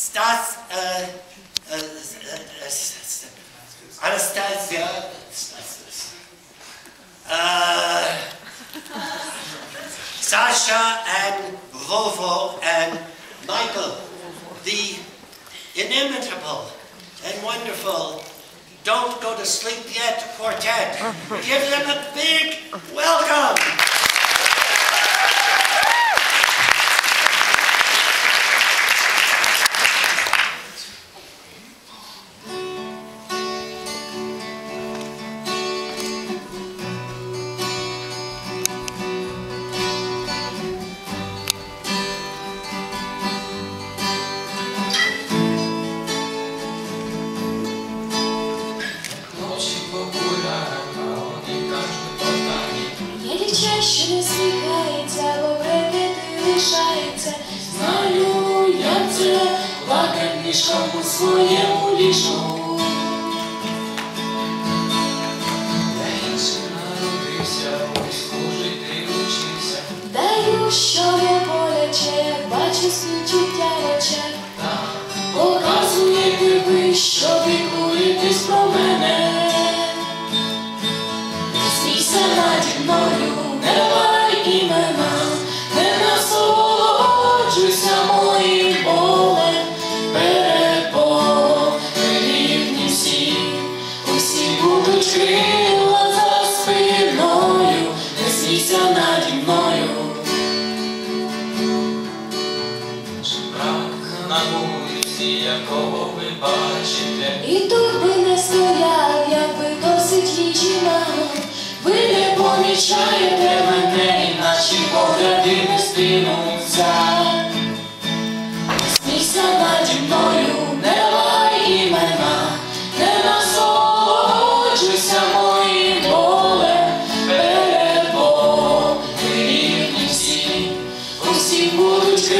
Stas, Anastasia, Sasha and Vovo and Michael, the inimitable and wonderful Don't Go to Sleep Yet quartet. Give them a big welcome. Дівча, сміхається, бо ти лишається. Знаю, як це лакать мішком у своєму ліжку. На вулиці, якого ви бачите. І тут би не стояв, якби досить їжі мало. Ви не помічаєте мене, і наші погляди не стинуться. Смійся наді мною, не лай імена, не насолоджуйся моїм болем перед Богом. Усі будуть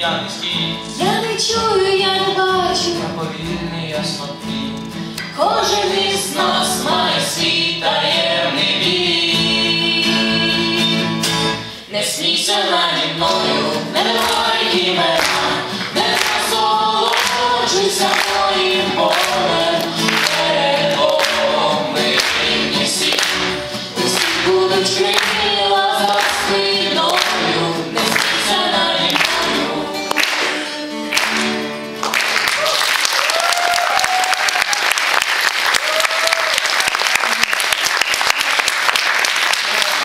я стій. Я не чую, я не бачу, Я повільний, я слабкий. кожен із нас має свій таємний бій. Не смійся наді мною, не давай імена.